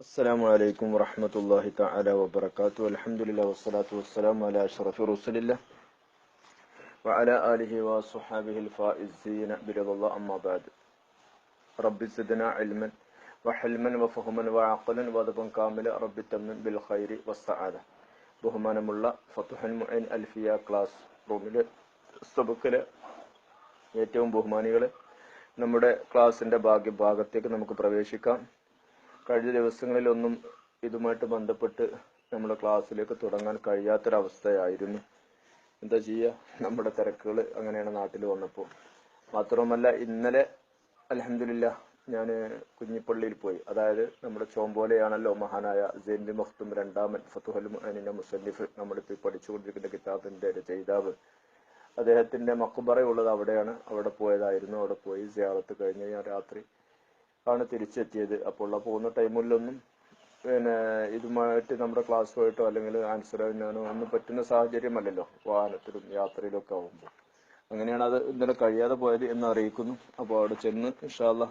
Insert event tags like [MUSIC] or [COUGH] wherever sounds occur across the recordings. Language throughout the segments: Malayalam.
السلام عليكم ورحمة الله تعالى وبركاته الحمد لله والصلاة والسلام على أشرف رسل الله وعلى آله وصحابه الفائزين برضا الله أما بعد رب زدنا علما وحلما وفهما وعقلا وادبا كاملا رب تمن بالخير والسعادة ബഹുമാനമുള്ള ഫത്തുഹൻ മുഅൻ അൽഫിയ ക്ലാസ് റൂമിലെ സബുക്കിലെ ഏറ്റവും ബഹുമാനികളെ നമ്മുടെ ക്ലാസിന്റെ ഭാഗ്യ ഭാഗത്തേക്ക് നമുക്ക് പ്രവേശിക്കാം കഴിഞ്ഞ ദിവസങ്ങളിലൊന്നും ഇതുമായിട്ട് ബന്ധപ്പെട്ട് നമ്മുടെ ക്ലാസ്സിലേക്ക് തുടങ്ങാൻ കഴിയാത്തൊരവസ്ഥയായിരുന്നു. എന്താ ചെയ്യുക നമ്മുടെ തിരക്കുകൾ അങ്ങനെയാണ് നാട്ടിൽ വന്നപ്പോൾ മാത്രവുമല്ല ഇന്നലെ അലഹമില്ല ഞാൻ കുഞ്ഞിപ്പള്ളിയിൽ പോയി. അതായത് നമ്മുടെ ചോമ്പോലെയാണല്ലോ മഹാനായ ജെൻബി മഖ്തും രണ്ടാമൻ ഫത്തുഹൽ മുഅനിന്റെ മുസന്നിഫ് നമ്മളിപ്പോൾ പഠിച്ചുകൊണ്ടിരിക്കുന്ന കിതാബിന്റെ രചയിതാവ് അദ്ദേഹത്തിന്റെ മക്കുബറ ഉള്ളത് അവിടെയാണ്. അവിടെ പോയതായിരുന്നു. അവിടെ പോയി സിയാറത്ത് കഴിഞ്ഞ് ഞാൻ രാത്രി ആണ് തിരിച്ചെത്തിയത്. അപ്പോൾ ആ പോകുന്ന ടൈമിലൊന്നും പിന്നെ ഇതുമായിട്ട് നമ്മുടെ ക്ലാസ്സുമായിട്ടോ അല്ലെങ്കിൽ ആൻസർ ചെയ്യാനോ ഒന്നും പറ്റുന്ന സാഹചര്യമല്ലല്ലോ. വാഹനത്തിലും യാത്രയിലും ഒക്കെ ആവുമ്പോൾ. അങ്ങനെയാണ് അത് ഇന്നലെ കഴിയാതെ പോയത് എന്ന് അറിയിക്കുന്നു. അപ്പോൾ അവിടെ ചെന്ന് ഇൻഷാല്ല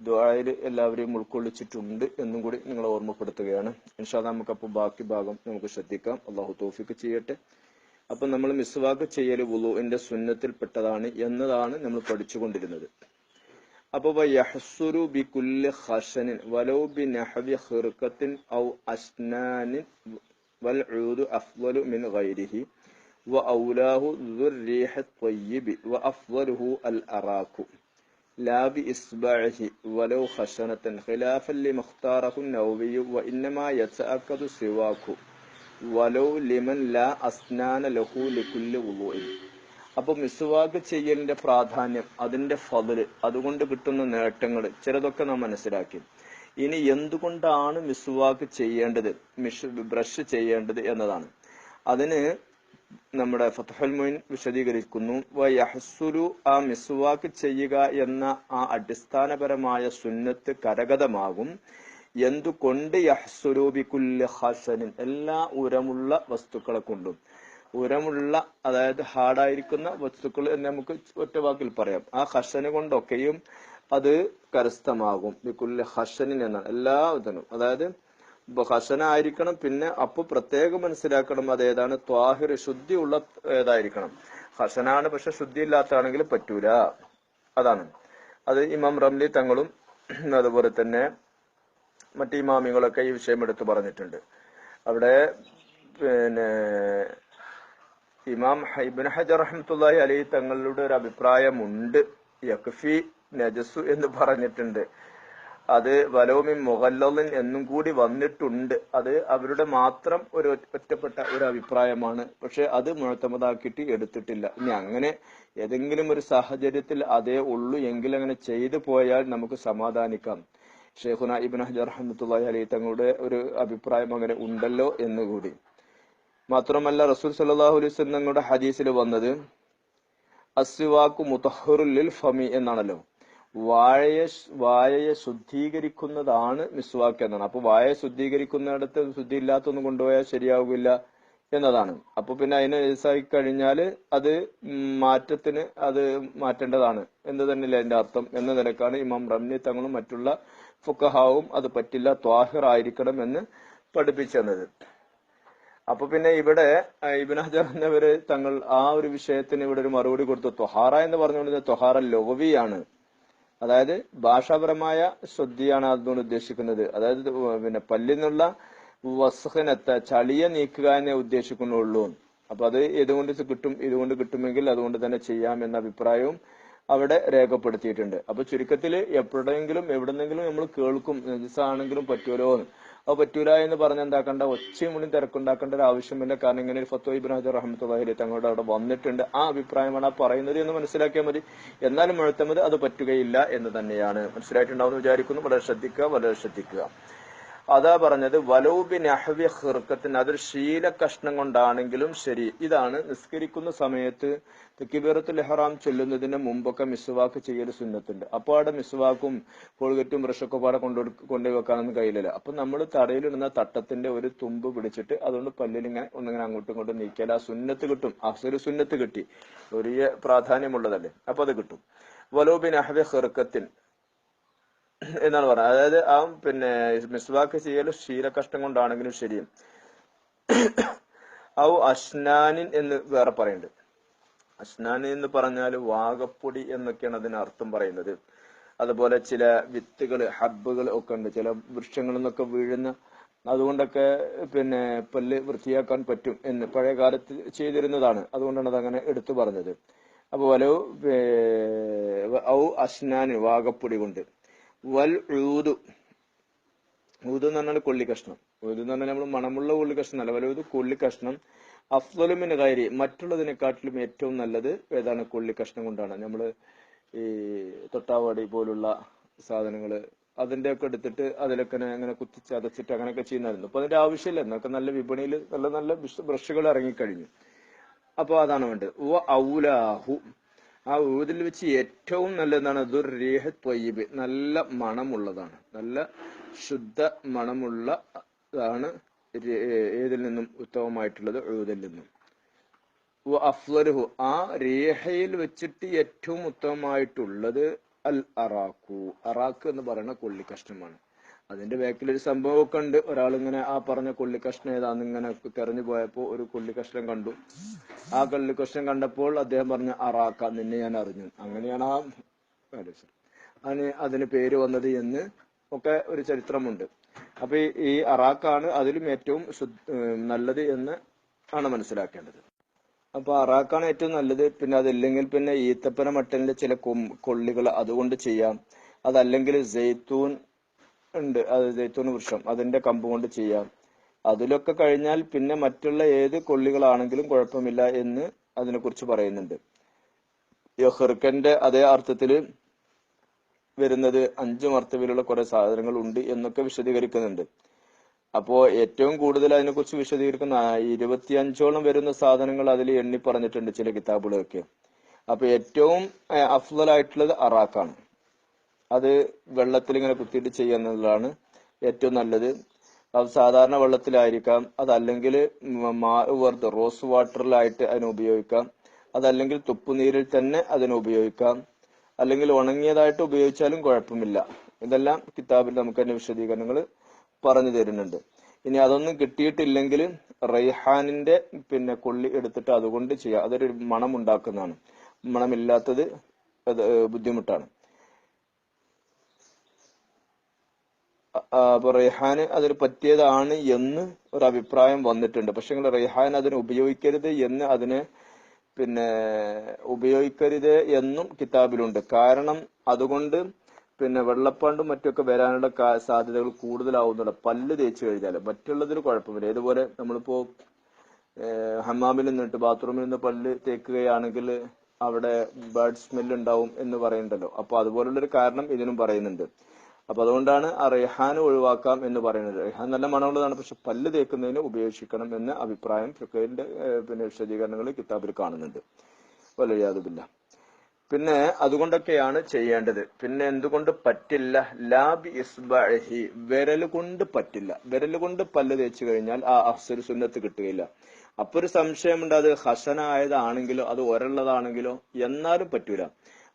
ദ്വായിൽ എല്ലാവരെയും ഉൾക്കൊള്ളിച്ചിട്ടുണ്ട് എന്നും കൂടി നിങ്ങളെ ഓർമ്മപ്പെടുത്തുകയാണ്. ഇൻഷാല്ല നമുക്കപ്പോൾ ബാക്കി ഭാഗം നമുക്ക് ശ്രദ്ധിക്കാം. അള്ളാഹു തോഫിക്ക് ചെയ്യട്ടെ. അപ്പോൾ നമ്മൾ മിസ്വാക്ക് ചെയ്യൽ വുളുവിന്റെ സുന്നത്തിൽപ്പെട്ടതാണ് എന്നതാണ് നമ്മൾ പഠിച്ചുകൊണ്ടിരുന്നത്. അപ്പൊ യഹ്സുരു ബി കുല്ലി ഖശനിൻ വലൗ ബി നഹവി ഖിർഖത്തിൻ ഔ അസ്നാനിൻ വൽ ഊദു അഫ്ളലു മിൻ ഗൈരിഹി وأولاه ذو الريح الطيب وأفضله الأراك لا بإصبعه ولو خشنة خلافا لما اختاره النووي وإنما يتأكد سواك ولو لمن لا أسنان له لكل وضوء അപ്പൊ മിസ്വാക്ക് ചെയ്യലിന്റെ പ്രാധാന്യം അതിന്റെ ഫതിൽ അതുകൊണ്ട് കിട്ടുന്ന നേട്ടങ്ങൾ ചിലതൊക്കെ നാം മനസ്സിലാക്കി. ഇനി എന്തുകൊണ്ടാണ് മിസ്വാക്ക് ചെയ്യേണ്ടത് മിഷ് ബ്രഷ് ചെയ്യേണ്ടത് എന്നതാണ്. അതിന് നമ്മുടെ ഫത്തഹൽ മൊയിൻ വിശദീകരിക്കുന്നു യഹസുലു ആ മിസ്വാക്ക് ചെയ്യുക എന്ന ആ അടിസ്ഥാനപരമായ സുന്നത്ത് കരഗതമാകും. എന്തുകൊണ്ട് യഹ്സുരൂബിക്കുല്ല് ഹസനിൻ എല്ലാ ഉരമുള്ള വസ്തുക്കളെ കൊണ്ടും. ഉരമുള്ള അതായത് ഹാർഡായിരിക്കുന്ന വസ്തുക്കൾ എന്ന് നമുക്ക് ഒറ്റ വാക്കിൽ പറയാം. ആ ഹർഷന് കൊണ്ടൊക്കെയും അത് കരസ്ഥമാകും. ബിക്കുല്ല് ഹസനിൻ എന്നാണ് എല്ലാ ഇതിനും അതായത് ഹസന ആയിരിക്കണം പിന്നെ അപ്പൊ പ്രത്യേകം മനസ്സിലാക്കണം അത് ഏതാണ്? ശുദ്ധി ശുദ്ധിയുള്ള ഏതായിരിക്കണം? ഹസനാണ് പക്ഷെ ശുദ്ധി ഇല്ലാത്തതാണെങ്കിൽ പറ്റൂല. അതാണ്. അത് ഇമാം റംലി തങ്ങളും [CLEARS THROAT] അതുപോലെ തന്നെ മറ്റു ഇമാമികളൊക്കെ ഈ വിഷയം എടുത്തു പറഞ്ഞിട്ടുണ്ട്. അവിടെ പിന്നെ ഇമാം ഇബിൻ ഹജർ റഹ്മത്തുള്ളാഹി അലി തങ്ങളുടെ ഒരു അഭിപ്രായമുണ്ട്. യക്ഫി നജസു എന്ന് പറഞ്ഞിട്ടുണ്ട്. അത് വലോമിൻ മുഹല്ലലിൻ എന്നും കൂടി വന്നിട്ടുണ്ട്. അത് അവരുടെ മാത്രം ഒരു ഒറ്റപ്പെട്ട ഒരു അഭിപ്രായമാണ്. പക്ഷെ അത് മുഴത്തമതാക്കിയിട്ട് എടുത്തിട്ടില്ല. ഇനി അങ്ങനെ ഏതെങ്കിലും ഒരു സാഹചര്യത്തിൽ അതേ ഉള്ളൂ എങ്കിൽ അങ്ങനെ ചെയ്തു പോയാൽ നമുക്ക് സമാധാനിക്കാം. ഷെയ്ഖുന ഇബിൻ ഹജർ റഹ്മത്തുള്ളാഹി അലി തങ്ങളുടെ ഒരു അഭിപ്രായം അങ്ങനെ ഉണ്ടല്ലോ എന്നുകൂടി. മാത്രമല്ല റസൂൽ സല്ലാഹു അലൈഹി തങ്ങളുടെ ഹദീസിൽ വന്നത് അസ്വാക്കു മുത്തഹറുൽ ഫമി എന്നാണല്ലോ. വാഴയെ വായയെ ശുദ്ധീകരിക്കുന്നതാണ് മിസ്വാക്ക് എന്നാണ്. അപ്പൊ വായ ശുദ്ധീകരിക്കുന്നിടത്ത് ശുദ്ധി ഇല്ലാത്തൊന്നും കൊണ്ടുപോയാൽ ശരിയാവില്ല എന്നതാണ്. അപ്പൊ പിന്നെ അതിനെ നജസായി കഴിഞ്ഞാൽ അത് മാറ്റത്തിന് അത് മാറ്റേണ്ടതാണ്. എന്ന് തന്നെയല്ലേ അതിന്റെ അർത്ഥം? എന്ന നിലക്കാണ് ഇമാം റംനി തങ്ങളും മറ്റുള്ള ഫുക്കഹാവും അത് പറ്റില്ല ത്വാഹിർ ആയിരിക്കണം എന്ന് പഠിപ്പിച്ചെന്നത് അപ്പൊ പിന്നെ ഇവിടെ ഇബിൻ ഹജർ എന്നവര് തങ്ങൾ ആ ഒരു വിഷയത്തിന് ഇവിടെ ഒരു മറുപടി കൊടുത്തു. തൊഹാറ എന്ന് പറഞ്ഞുകൊണ്ട് തൊഹാറ ലോവിയാണ് അതായത് ഭാഷാപരമായ ശുദ്ധിയാണ് അതുകൊണ്ട് ഉദ്ദേശിക്കുന്നത്. അതായത് പിന്നെ പല്ലിൽ നിന്നുള്ള വസ്ഹനത്തെ ചളിയെ നീക്കുക എന്നേ ഉദ്ദേശിക്കുന്നുള്ളൂ. അപ്പൊ അത് ഇതുകൊണ്ട് കിട്ടും ഇതുകൊണ്ട് കിട്ടുമെങ്കിൽ അതുകൊണ്ട് തന്നെ ചെയ്യാം എന്ന അഭിപ്രായവും അവിടെ രേഖപ്പെടുത്തിയിട്ടുണ്ട്. അപ്പൊ ചുരുക്കത്തിൽ എപ്പോഴെങ്കിലും എവിടെന്നെങ്കിലും നമ്മൾ കേൾക്കും ആണെങ്കിലും പറ്റുമല്ലോ അത് പറ്റൂല എന്ന് പറഞ്ഞ് എന്താക്കേണ്ട? ഒച്ചയും കൂടി തിരക്കുണ്ടാക്കേണ്ട ഒരു ആവശ്യമില്ല. കാരണം ഇങ്ങനെ ഒരു ഫത്തോ ഇബ്രാഹിം ഹജർ റഹ്മത്തുള്ളി തങ്ങളുടെ അവിടെ വന്നിട്ടുണ്ട്. ആ അഭിപ്രായമാണ് ആ പറയുന്നത് എന്ന് മനസ്സിലാക്കിയാൽ മതി. എന്നാലും മുഴത്തമത് അത് പറ്റുകയില്ല എന്ന് തന്നെയാണ്. മനസ്സിലായിട്ടുണ്ടാവും വിചാരിക്കുന്നു. വളരെ ശ്രദ്ധിക്കുക വളരെ ശ്രദ്ധിക്കുക. അതാ പറഞ്ഞത് വലൂബി നഹവി ഹിർക്കത്തിന് അതൊരു ശീല കഷ്ണം കൊണ്ടാണെങ്കിലും ശരി. ഇതാണ് നിസ്കരിക്കുന്ന സമയത്ത് തെക്കിബീറത്തുൽ ഇഹ്റാം ചൊല്ലുന്നതിന് മുമ്പൊക്കെ മിസ്വാക്ക് ചെയ്യൽ സുന്നത്തുണ്ട്. അപ്പോൾ അവിടെ മിസ്വാക്കും കോൾഗറ്റും ബ്രഷൊക്കെ പാടെ കൊണ്ടു കൊണ്ടുപോയി വെക്കാനൊന്നും കഴിയില്ല അപ്പൊ നമ്മൾ തടയിലിടുന്ന തട്ടത്തിന്റെ ഒരു തുമ്പ് പിടിച്ചിട്ട് അതുകൊണ്ട് പല്ലിലിങ്ങനെ ഒന്നിങ്ങനെ അങ്ങോട്ടും ഇങ്ങോട്ടും നീക്കിയാൽ ആ സുന്നത്ത് കിട്ടും. അസുര സുന്നത്ത് കിട്ടി. വലിയ പ്രാധാന്യമുള്ളതല്ലേ? അപ്പൊ അത് കിട്ടും. വലോബിൻ അഹവി ഹിർക്കത്തിൻ എന്നാണ് പറഞ്ഞത്. അതായത് ആ പിന്നെ മിസ്വാക്ക് ചെയ്യൽ ക്ഷീരകഷ്ടം കൊണ്ടാണെങ്കിലും ശരി. ഔ അഷ്നാനിൻ എന്ന് വേറെ പറയുന്നുണ്ട്. അശ്നാനിൻ എന്ന് പറഞ്ഞാൽ വാഗപ്പൊടി എന്നൊക്കെയാണ് അതിന് അർത്ഥം പറയുന്നത്. അതുപോലെ ചില വിത്തുകൾ ഹബ്ബുകൾ ഒക്കെ ഉണ്ട്. ചില വൃക്ഷങ്ങളിൽ നിന്നൊക്കെ വീഴുന്ന അതുകൊണ്ടൊക്കെ പിന്നെ പല്ല് വൃത്തിയാക്കാൻ പറ്റും എന്ന് പഴയ കാലത്ത് ചെയ്തിരുന്നതാണ്. അതുകൊണ്ടാണ് അത് അങ്ങനെ എടുത്തു പറഞ്ഞത്. അതുപോലെ ഔ അഷ്നാന് വാഗപ്പൊടി കൊണ്ട്. വൽ ഊതു ഊതു എന്ന് പറഞ്ഞാൽ കൊള്ളി കഷ്ണം. ഊതു എന്ന് പറഞ്ഞാൽ നമ്മൾ മണമുള്ള കൊള്ളി കഷ്ണം അല്ല വലൂത് കൊള്ളി കഷ്ണം. അഫ്ലുമിന് കയറി മറ്റുള്ളതിനെക്കാട്ടിലും ഏറ്റവും നല്ലത് ഏതാണ്? കൊള്ളി കഷ്ണം കൊണ്ടാണ്. നമ്മൾ ഈ തൊട്ടാവാടി പോലുള്ള സാധനങ്ങൾ അതിന്റെ ഒക്കെ എടുത്തിട്ട് അതിലൊക്കെ അങ്ങനെ കുത്തി ചതച്ചിട്ട് അങ്ങനെയൊക്കെ ചെയ്യുന്നായിരുന്നു അപ്പൊ അതിന്റെ ആവശ്യമില്ല. എന്നൊക്കെ നല്ല വിപണിയിൽ നല്ല നല്ല ബ്രഷുകൾ ഇറങ്ങിക്കഴിഞ്ഞു. അപ്പൊ അതാണ് വേണ്ടത്. ഔലാഹു. ആ ഊതിൽ വെച്ച് ഏറ്റവും നല്ലതാണ് ദുർരേഹ ത്വയ്യിബ് നല്ല മണമുള്ളതാണ്. നല്ല ശുദ്ധ മണമുള്ളതാണ് ഏതിൽ നിന്നും ഉത്തമമായിട്ടുള്ളത് ഊതിൽ നിന്നും. വ അഫ്ലലുഹു ആ രേഹയിൽ വെച്ചിട്ട് ഏറ്റവും ഉത്തമമായിട്ടുള്ളത് അൽ അറാഖു. അറാഖ് എന്ന് പറയുന്ന കൊള്ളി കഷ്ണമാണ്. അതിന്റെ ബാക്കിൽ ഒരു സംഭവമൊക്കെ ഉണ്ട്. ഒരാൾ ഇങ്ങനെ ആ പറഞ്ഞ കൊള്ളി കഷ്ണം ഏതാന്ന് ഇങ്ങനെ തെരഞ്ഞു പോയപ്പോ ഒരു കൊള്ളി കഷ്ണം കണ്ടു. ആ കൊള്ളി കഷ്ണം കണ്ടപ്പോൾ അദ്ദേഹം പറഞ്ഞു അറാക്ക നിന്നെ ഞാൻ അറിഞ്ഞു. അങ്ങനെയാണ് ആ അതിന് അതിന് പേര് വന്നത് എന്ന് ഒക്കെ ഒരു ചരിത്രമുണ്ട്. അപ്പൊ ഈ- അറാക്കാണ് അതിലും ഏറ്റവും നല്ലത് എന്ന് ആണ് മനസ്സിലാക്കേണ്ടത്. അപ്പൊ അറാക്കാണ് ഏറ്റവും നല്ലത്. പിന്നെ അതല്ലെങ്കിൽ പിന്നെ ഈത്തപ്പന മട്ടിലെ ചില കൊള്ളികൾ അതുകൊണ്ട് ചെയ്യാം. അതല്ലെങ്കിൽ ജെയ്ത്തൂൻ ഉണ്ട്. അത് ജൈത്തൂൺ വൃക്ഷം. അതിന്റെ കമ്പ് കൊണ്ട് ചെയ്യാം. അതിലൊക്കെ കഴിഞ്ഞാൽ പിന്നെ മറ്റുള്ള ഏത് കൊള്ളികളാണെങ്കിലും കുഴപ്പമില്ല എന്ന് അതിനെക്കുറിച്ച് പറയുന്നുണ്ട്. യഹർക്കന്റെ അതേ അർത്ഥത്തിൽ വരുന്നത് അഞ്ചു മർത്തവിലുള്ള കുറെ സാധനങ്ങൾ ഉണ്ട് എന്നൊക്കെ വിശദീകരിക്കുന്നുണ്ട്. അപ്പോ ഏറ്റവും കൂടുതൽ അതിനെക്കുറിച്ച് വിശദീകരിക്കുന്ന ഇരുപത്തിയഞ്ചോളം വരുന്ന സാധനങ്ങൾ അതിൽ എണ്ണി പറഞ്ഞിട്ടുണ്ട് ചില കിതാബുകളൊക്കെ. അപ്പൊ ഏറ്റവും അഫ്ലായിട്ടുള്ളത് അറാഖാണ്. അത് വെള്ളത്തിൽ ഇങ്ങനെ കുത്തിയിട്ട് ചെയ്യുന്നതാണ് ഏറ്റവും നല്ലത്. അത് സാധാരണ വെള്ളത്തിലായിരിക്കാം. അതല്ലെങ്കിൽ വെറുതെ റോസ് വാട്ടറിലായിട്ട് അതിനെ ഉപയോഗിക്കാം. അതല്ലെങ്കിൽ തുപ്പുനീരിൽ തന്നെ അതിനെ ഉപയോഗിക്കാം. അല്ലെങ്കിൽ ഉണങ്ങിയതായിട്ട് ഉപയോഗിച്ചാലും കുഴപ്പമില്ല. ഇതെല്ലാം കിതാബിൽ നമുക്ക് അതിന്റെ വിശദീകരണങ്ങൾ പറഞ്ഞു തരുന്നുണ്ട്. ഇനി അതൊന്നും കിട്ടിയിട്ടില്ലെങ്കിൽ റൈഹാനിന്റെ പിന്നെ കൊള്ളി എടുത്തിട്ട് അതുകൊണ്ട് ചെയ്യാം. അതൊരു മണം ഉണ്ടാക്കുന്നതാണ് മണമില്ലാത്തത് ബുദ്ധിമുട്ടാണ് ആ, അപ്പൊ റെയ്ഹാന് അതിന് പറ്റിയതാണ് എന്ന് ഒരു അഭിപ്രായം വന്നിട്ടുണ്ട്. പക്ഷെ റെയ്ഹാൻ അതിനെ ഉപയോഗിക്കരുത് എന്ന് അതിനെ പിന്നെ ഉപയോഗിക്കരുത് എന്നും കിതാബിലുണ്ട്. കാരണം അതുകൊണ്ട് പിന്നെ വെള്ളപ്പാണ്ടും മറ്റൊക്കെ വരാനുള്ള സാധ്യതകൾ കൂടുതലാവുന്നുണ്ട്. പല്ല് തേച്ച് കഴിഞ്ഞാൽ മറ്റുള്ളതിൽ കുഴപ്പമില്ല. ഇതുപോലെ നമ്മളിപ്പോ ഹമ്മാമിൽ നിന്നിട്ട് ബാത്റൂമിൽ നിന്ന് പല്ല് തേക്കുകയാണെങ്കിൽ അവിടെ ബാഡ് സ്മെൽ ഉണ്ടാവും എന്ന് പറയുന്നുണ്ടല്ലോ അപ്പൊ അതുപോലുള്ളൊരു കാരണം ഇതിനും പറയുന്നുണ്ട്. അപ്പൊ അതുകൊണ്ടാണ് ആ റെഹാൻ ഒഴിവാക്കാം എന്ന് പറയുന്നത്. റെഹാൻ നല്ല മണമുള്ളതാണ് പക്ഷെ പല്ല് തേക്കുന്നതിന് ഉപയോഗിക്കണം എന്ന അഭിപ്രായം ഫിഖഹിന്റെ പിന്നെ വിശദീകരണങ്ങൾ കിതാബിൽ കാണുന്നുണ്ട്. വലയാതുമില്ല പിന്നെ അതുകൊണ്ടൊക്കെയാണ് ചെയ്യേണ്ടത്. പിന്നെ എന്തുകൊണ്ട് പറ്റില്ല? ലാബി ഇസ്ബഹി വിരൽ കൊണ്ട് പറ്റില്ല. വിരൽ കൊണ്ട് പല്ല് തേച്ചു കഴിഞ്ഞാൽ ആ അഫ്സർ സുന്നത്ത് കിട്ടുകയില്ല. അപ്പൊ ഒരു സംശയമുണ്ട് അത് ഹസനായതാണെങ്കിലോ അത് ഒരള്ളതാണെങ്കിലോ എന്നാലും പറ്റൂല.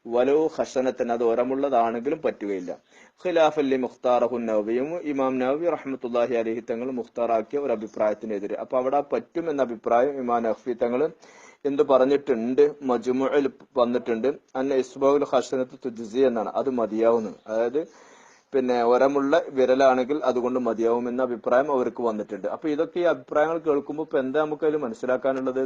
വലോ ഹസനത്തിന് അത് ഒരമുള്ളതാണെങ്കിലും പറ്റുകയില്ല. ഖിലാഫല്ലി മുഖ്താറഹു നവിയും ഇമാം നവവി റഹ്മത്തുല്ലാഹി അലഹി തങ്ങൾ മുഖ്താറാക്കിയ ഒരു അഭിപ്രായത്തിനെതിരെ. അപ്പൊ അവിടെ പറ്റും എന്ന അഭിപ്രായം ഇമാം നഹ്ഫി തങ്ങൾ എന്ത് പറഞ്ഞിട്ടുണ്ട് മജുമുൽ വന്നിട്ടുണ്ട്. അന്ന ഇസ്ബാഉൽ ഹസനത്ത് തുജ്സി എന്നാണ്. അത് മതിയാവുന്നത്. അതായത് പിന്നെ ഒരമുള്ള വിരലാണെങ്കിൽ അതുകൊണ്ട് മതിയാവും എന്ന അഭിപ്രായം അവർക്ക് വന്നിട്ടുണ്ട്. അപ്പൊ ഇതൊക്കെ ഈ അഭിപ്രായങ്ങൾ കേൾക്കുമ്പോൾ ഇപ്പൊ എന്താ നമുക്ക് അതിൽ മനസ്സിലാക്കാനുള്ളത്?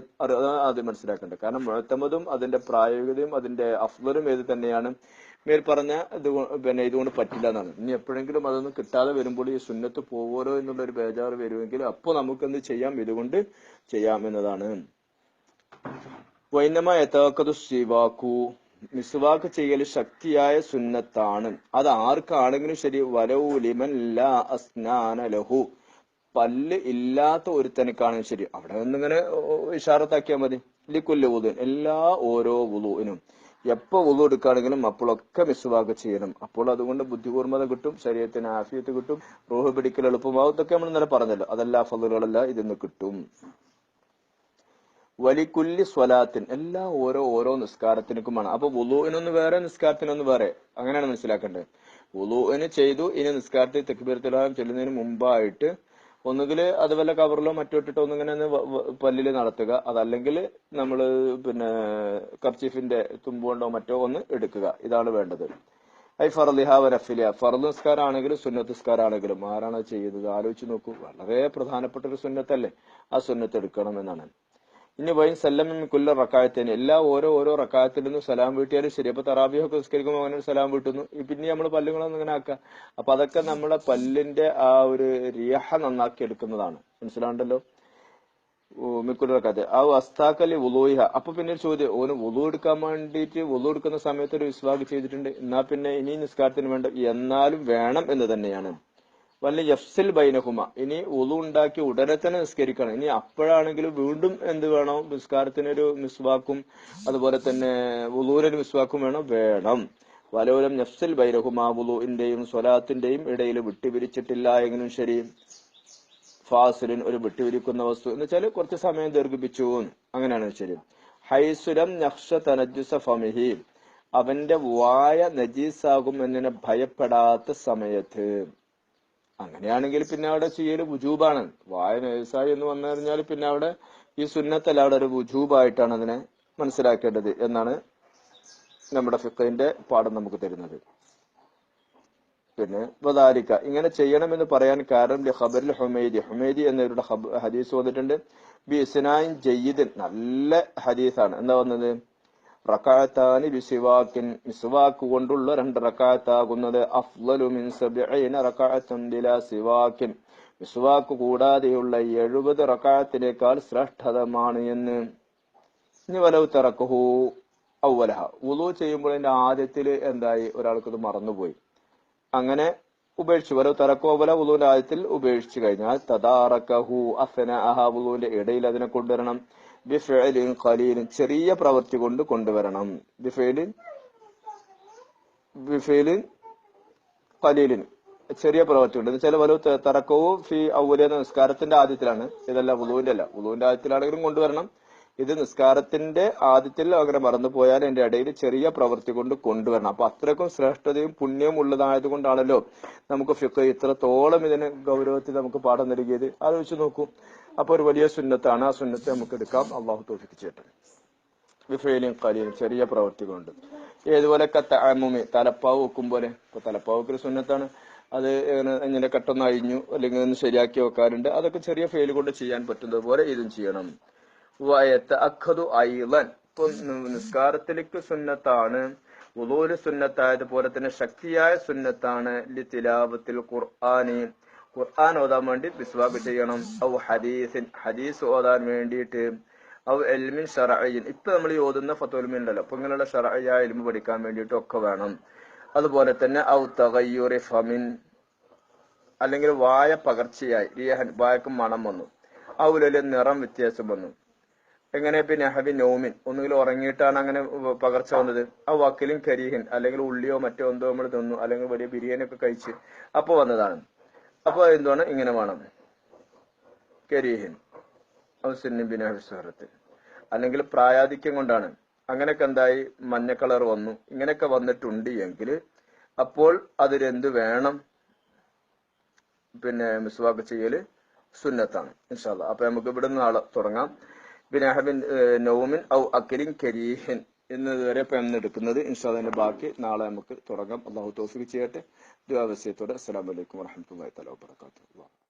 ആദ്യം മനസ്സിലാക്കേണ്ടത്. കാരണം മുഴത്തമതും അതിന്റെ പ്രായോഗികതയും അതിന്റെ അഫ്ലറും ഏത് തന്നെയാണ് മേൽ പറഞ്ഞ ഇത് പിന്നെ ഇതുകൊണ്ട് പറ്റില്ല എന്നാണ്. ഇനി എപ്പോഴെങ്കിലും അതൊന്നും കിട്ടാതെ വരുമ്പോൾ ഈ സുന്നത്ത് പോവുമല്ലോ എന്നുള്ള ഒരു ബേജാറ് വരുമെങ്കിൽ അപ്പോൾ നമുക്ക് എന്ത് ചെയ്യാം? ഇതുകൊണ്ട് ചെയ്യാം എന്നതാണ്. വൈനമ യഥാക്കതു സിവാക്കു മിസ്വാക്ക് ചെയ്യൽ ശക്തിയായ സുന്നത്താണ്. അത് ആർക്കാണെങ്കിലും ശരി വലൗലിമൻ ലാ അസ്നാന ലഹു. പല്ല് ഇല്ലാത്ത ഒരുത്തനക്കാണെങ്കിലും ശരി അവിടെ ഒന്നിങ്ങനെ ഇഷാറത്താക്കിയാൽ മതി. ലിക്കുല്ല് ഉദു എല്ലാ ഓരോ ഉദുവിനും എപ്പോ വുളു എടുക്കുകയാണെങ്കിലും അപ്പോഴൊക്കെ മിസ്വാക്ക് ചെയ്യണം. അപ്പോൾ അതുകൊണ്ട് ബുദ്ധിപൂർമ്മത കിട്ടും ശരീരത്തിന് ആഫിയത്ത് കിട്ടും റോഹ് പിടിക്കൽ എളുപ്പമാവും ഇതൊക്കെ നമ്മൾ ഇന്നലെ പറഞ്ഞല്ലോ. അതെല്ലാ ഫലുകളല്ല ഇതിന്ന് കിട്ടും. വലിക്കുല്ലി സ്വലാത്തിൻ. എല്ലാ ഓരോ ഓരോ നിസ്കാരത്തിനുമാണ് അപ്പൊ വുളുവിനൊന്ന് വേറെ നിസ്കാരത്തിനൊന്ന് വേറെ. അങ്ങനെയാണ് മനസ്സിലാക്കേണ്ടത്. വുളുവിന് ചെയ്തു ഇനി നിസ്കാരത്തിൽ തെക്കുബീർത്തലാം ചെല്ലുന്നതിന് മുമ്പായിട്ട് ഒന്നുകിൽ അത് വല്ല കവറിലോ മറ്റോ ഇട്ടിട്ടോ ഒന്നിങ്ങനെ പല്ലിൽ നടത്തുക. അതല്ലെങ്കിൽ നമ്മൾ പിന്നെ കർച്ചീഫിന്റെ തുമ്പുകൊണ്ടോ മറ്റോ ഒന്ന് എടുക്കുക. ഇതാണ് വേണ്ടത്. ഐ ഫർലിഹ വരഫിലിയ ഫർദ് നിസ്കാരാണെങ്കിലും സുന്നത്ത് നിസ്കാരാണെങ്കിലും ആരാണ് ചെയ്യുന്നത് ആലോചിച്ച് നോക്കൂ. വളരെ പ്രധാനപ്പെട്ട ഒരു സുന്നത്തല്ലേ? ആ സുന്നത്ത് എടുക്കണം എന്നാണ്. ഇനി വൈൻ സല്ലം കുല്ല റക്കായത്തേന് എല്ലാ ഓരോ ഓരോ റക്കായത്തിൽ നിന്നും സലാം വീട്ടിയാലും ശരി. അപ്പൊ തറാബിയൊക്കെ നിസ്കരിക്കുമ്പോൾ അങ്ങനെ സലാം വീട്ടുന്നു. പിന്നെ നമ്മൾ പല്ലുകളൊന്നും അങ്ങനെ ആക്കുക അപ്പൊ അതൊക്കെ നമ്മുടെ പല്ലിന്റെ ആ ഒരു റിയഹ നന്നാക്കി എടുക്കുന്നതാണ്. മനസ്സിലാണ്ടല്ലോ? മിക്കുലറക്കാതെ ആ അസ്താക്കലി വുളൂഹ അപ്പൊ പിന്നെ ഒരു ചോദ്യം. ഓന് വുളു എടുക്കാൻ വേണ്ടിയിട്ട് വുളു എടുക്കുന്ന സമയത്ത് ഒരു വിസ്വാഗ് ചെയ്തിട്ടുണ്ട്. എന്നാ പിന്നെ ഇനി നിസ്കാരത്തിന് വേണ്ട. എന്നാലും വേണം എന്ന് തന്നെയാണ്. വല്ല യഫ്സിൽ ബൈനഹുമ. ഇനി ഉളു ഉണ്ടാക്കി ഉടനെ തന്നെ നിസ്കരിക്കണം. ഇനി അപ്പോഴാണെങ്കിലും വീണ്ടും എന്ത് വേണം? നിസ്കാരത്തിനൊരു മിസ്വാക്കും അതുപോലെ തന്നെ ഉളൂരൊരു മിസ്വാക്കും വേണം വേണം. വലോലം നഫ്സിൽ ബൈനഹുമ വുളുവിന്റെയും സ്വലാത്തിന്റെയും ഇടയിൽ വിട്ടുപിരിച്ചിട്ടില്ല എങ്കിലും ശരി. ഫാസിലിൻ ഒരു വിട്ടുപിരിക്കുന്ന വസ്തു. എന്ന് വെച്ചാൽ കുറച്ച് സമയം ദീർഘിപ്പിച്ചു. അങ്ങനെയാണ് ശരി. ഹൈസുരം നക്ഷ തനജുസ ഫമിഹി. അവന്റെ വായ നജീസാകും എന്നതിനെ ഭയപ്പെടാത്ത സമയത്ത് അങ്ങനെയാണെങ്കിൽ പിന്നെ അവിടെ ചെയ്യൽ വുജൂബാണ്. വായ നജീസായി എന്ന് വന്നു കഴിഞ്ഞാൽ പിന്നെ അവിടെ ഈ സുന്നത്തല്ല അവിടെ ഒരു വുജൂബായിട്ടാണ് അതിനെ മനസ്സിലാക്കേണ്ടത് എന്നാണ് നമ്മുടെ ഫിഖിന്റെ പാഠം നമുക്ക് തരുന്നത്. പിന്നെ വദാരിക്ക ഇങ്ങനെ ചെയ്യണമെന്ന് പറയാൻ കാരണം ലി ഖബറിൽ ഹുമൈദി. ഹുമൈദി എന്നവരുടെ ഹദീസ് വന്നിട്ടുണ്ട്. ബി ഇസ്നായിൻ ജയ്യിദൻ നല്ല ഹദീസാണ്. എന്താ വന്നത്? റക്കാത്താനി ബിസിവാക്കിൻ മിസ്വാക്ക് കൊണ്ടുള്ള രണ്ട് റക്കാത്താകുന്നത് അഫ്ലലു മിൻ റക്കാഅത്തൻ ബിലാ സിവാക്കിൻ. മിസ്വാക്ക് കൂടാതെയുള്ള എഴുപത് റക്കാത്തിനേക്കാൾ ശ്രേഷ്ഠതമാണ് എന്ന്. ഇനി വലവ് തിറക്കുഹു ഔവലഹ. ഉലു ചെയ്യുമ്പോൾ അതിന്റെ ആദ്യത്തിൽ എന്തായി? ഒരാൾക്കത് മറന്നുപോയി. അങ്ങനെ ഉപേക്ഷിച്ചു. വലവ് തറക്കോവല ഉലുവിന്റെ ആദ്യത്തിൽ ഉപേക്ഷിച്ചു കഴിഞ്ഞാൽ തദാറക്കഹു അഫന അഹ ഉലുവിന്റെ ഇടയിൽ അതിനെ കൊണ്ടുവരണം. ബിഫേലിൻ ചെറിയ പ്രവൃത്തി കൊണ്ട് കൊണ്ടുവരണം. ബിഫേലിൻ ബിഫേലിൻ ഖലീലിൻ ചെറിയ പ്രവൃത്തി ഉണ്ട് ചില വലു തറക്കവും ഫീ ഔലിയ നിസ്കാരത്തിന്റെ ആദ്യത്തിലാണ്. ഇതല്ല വുളുവിന്റെ അല്ല വുളുവിന്റെ ആദ്യത്തിലാണെങ്കിലും കൊണ്ടുവരണം. ഇത് നിസ്കാരത്തിന്റെ ആദ്യത്തിൽ അങ്ങനെ മറന്നു പോയാൽ എന്റെ ഇടയിൽ ചെറിയ പ്രവൃത്തി കൊണ്ട് കൊണ്ടുവരണം. അപ്പൊ അത്രക്കും ശ്രേഷ്ഠതയും പുണ്യവും ഉള്ളതായത് കൊണ്ടാണല്ലോ നമുക്ക് ഫിക്ക് ഇത്രത്തോളം ഇതിന് ഗൗരവത്തിൽ നമുക്ക് പാഠം നൽകിയത്. ആലോചിച്ച് നോക്കൂ. അപ്പൊ ഒരു വലിയ സുന്നത്താണ്. ആ സുന്നത്തെ നമുക്ക് എടുക്കാം. അള്ളാഹു തോഫിക്ക് ചെയ്യട്ടെ. വിഫയിലും കലിയും ചെറിയ പ്രവൃത്തി കൊണ്ട്. ഏതുപോലെ കത്തഅമ്മുമി തലപ്പാവ് വെക്കും പോലെ. ഇപ്പൊ തലപ്പാവ് ഒരു സുന്നത്താണ്. അത് ഇങ്ങനെ ഇങ്ങനെ കെട്ടൊന്ന് അഴിഞ്ഞു അല്ലെങ്കിൽ ഒന്ന് ശരിയാക്കി വെക്കാറുണ്ട്. അതൊക്കെ ചെറിയ ഫെയിൽ കൊണ്ട് ചെയ്യാൻ പറ്റുന്നത് പോലെ ഇതും ചെയ്യണം. വയത്ത് അഖദു ഐലൻ. ഇപ്പൊ നിസ്കാരത്തിലേക്ക് സുന്നത്താണ്. ഉദൂര് സുന്നത്തായതുപോലെ തന്നെ ശക്തിയായ സുന്നത്താണ്. ലി തിലാവത്തിൽ ഖുർആാനി. ഖുർആൻ ഓതാൻ വേണ്ടി വിസ്വാഗ് ചെയ്യണം. ഔ ഹദീസിൻ ഹദീസ് ഓതാൻ വേണ്ടിയിട്ട്. ഔ എൽമിൻ ഷറഅയിൻ ഇപ്പൊ നമ്മൾ ഓതുന്ന ഫത്തോൽമി ഉണ്ടല്ലോ. അപ്പൊ ഇങ്ങനെയുള്ള ഷറഅയായ എൽമ് പഠിക്കാൻ വേണ്ടിയിട്ട് ഒക്കെ വേണം. അതുപോലെ തന്നെ ഔ തഗയ്യുറി ഫമിൻ. അല്ലെങ്കിൽ വായ പകർച്ചയായി റിയഹൻ വായക്ക് മണം വന്നു. ഔലല് നിറം വ്യത്യാസം വന്നു. എങ്ങനെ? പിന്നെ ഹബി നോമിൻ. ഒന്നുകിൽ ഉറങ്ങിയിട്ടാണ് അങ്ങനെ പകർച്ച വന്നത്. ആ വക്കിലും കരീഹിൻ. അല്ലെങ്കിൽ ഉള്ളിയോ മറ്റോ എന്തോ നമ്മൾ തിന്നു. അല്ലെങ്കിൽ വലിയ ബിരിയാണി ഒക്കെ കഴിച്ച്. അപ്പൊ വന്നതാണ്. അപ്പൊ എന്താണ് ഇങ്ങനെ വേണം. കരീഹിൻ ബിന ബിൻ ഹബിസ്വറത്ത് അല്ലെങ്കിൽ പ്രായാധിക്യം കൊണ്ടാണ്. അങ്ങനെയൊക്കെ എന്തായി? മഞ്ഞ കളർ വന്നു. ഇങ്ങനെയൊക്കെ വന്നിട്ടുണ്ട് എങ്കിൽ അപ്പോൾ അതിലെന്ത് വേണം? പിന്നെ മിസ്വാക്ക് ചെയ്യൽ സുന്നത്താണ്. ഇൻഷാല്ല അപ്പൊ നമുക്ക് ഇവിടെ നിന്ന് നാളെ തുടങ്ങാം. ബിനഹബിൻ നൗമിൻ ഔ അക്കരിൻ കരീഹിൻ. എന്നതുവരെ ഇപ്പം എന്ന് എടുക്കുന്നത് ഇൻഷാദിന്റെ ബാക്കി. നാളെ നമുക്ക് തുടങ്ങാം. അള്ളാഹു തോഫിക്ക് ചെയ്യട്ടെ. ദുആ വസിയത്തോടെ. അസ്സലാമു അലൈക്കും വറഹ്മത്തുള്ളാഹി വബറകാതുഹു.